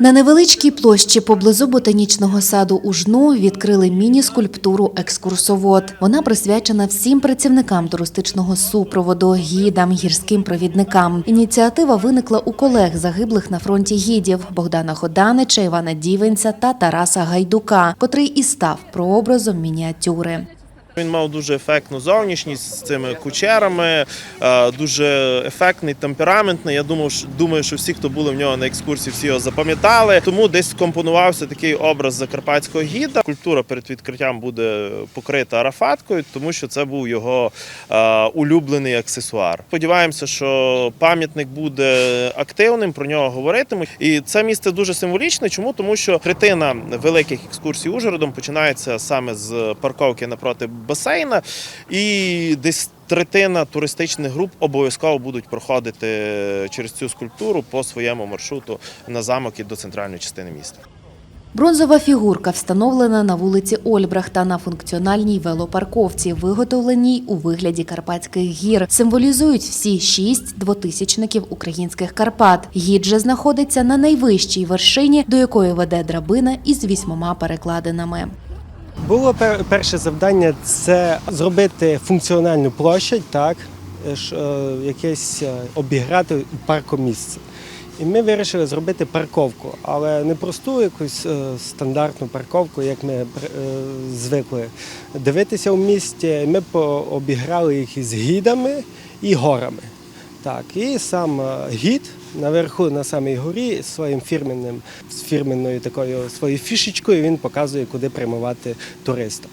На невеличкій площі поблизу ботанічного саду у Жну відкрили міні-скульптуру Екскурсовод. Вона присвячена всім працівникам туристичного супроводу, гідам, гірським провідникам. Ініціатива виникла у колег загиблих на фронті гідів Богдана Ходанича, Івана Дівенця та Тараса Гайдука, котрий і став прообразом мініатюри. Він мав дуже ефектну зовнішність з цими кучерами, е, дуже ефектний, темпераментний. Я думав, думаю, що всі, хто були в нього на екскурсії, всі його запам'ятали. Тому десь компонувався такий образ закарпатського гіда. Культура перед відкриттям буде покрита арафаткою, тому що це був його е, улюблений аксесуар. Сподіваємося, що пам'ятник буде активним, про нього говоритимуть. І це місце дуже символічне. Чому? Тому що третина великих екскурсій Ужгородом починається саме з парковки напроти басейна, і десь третина туристичних груп обов'язково будуть проходити через цю скульптуру по своєму маршруту на замок і до центральної частини міста. Бронзова фігурка встановлена на вулиці Ольбрахта на функціональній велопарковці, виготовленій у вигляді Карпатських гір. Символізують всі шість двотисячників українських Карпат. Гід же знаходиться на найвищій вершині, до якої веде драбина із вісьмома перекладинами. Було перше завдання це зробити функціональну площадь, так, е, е, якесь е, обіграти паркомісце. І ми вирішили зробити парковку, але не просту якусь стандартну парковку, як ми звикли дивитися у місті. Ми обіграли їх із гідами і горами. Так, і сам е, гід наверху на самій горі своїм фірменним з фірменною такою своєю фішечкою він показує, куди прямувати туристам.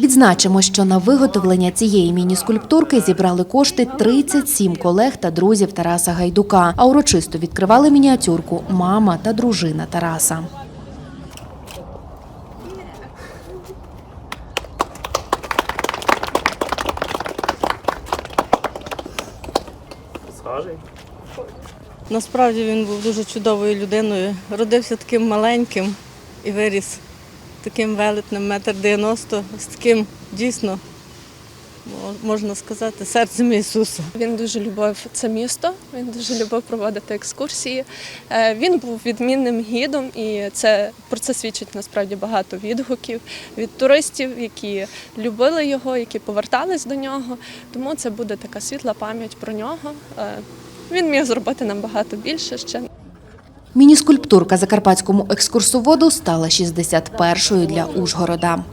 Відзначимо, що на виготовлення цієї міні-скульптурки зібрали кошти 37 колег та друзів Тараса Гайдука. А урочисто відкривали мініатюрку мама та дружина Тараса. Насправді він був дуже чудовою людиною. Родився таким маленьким і виріс таким велетним, метр дев'яносто, з таким дійсно, можна сказати, серцем Ісуса. Він дуже любив це місто, він дуже любив проводити екскурсії. Е, Він був відмінним гідом, і це про це свідчить насправді багато відгуків від туристів, які любили його, які повертались до нього. Тому це буде така світла пам'ять про нього. Е, Він міг зробити нам багато більше ще. Міні-скульптурка закарпатському екскурсоводу стала 61-ю для Ужгорода.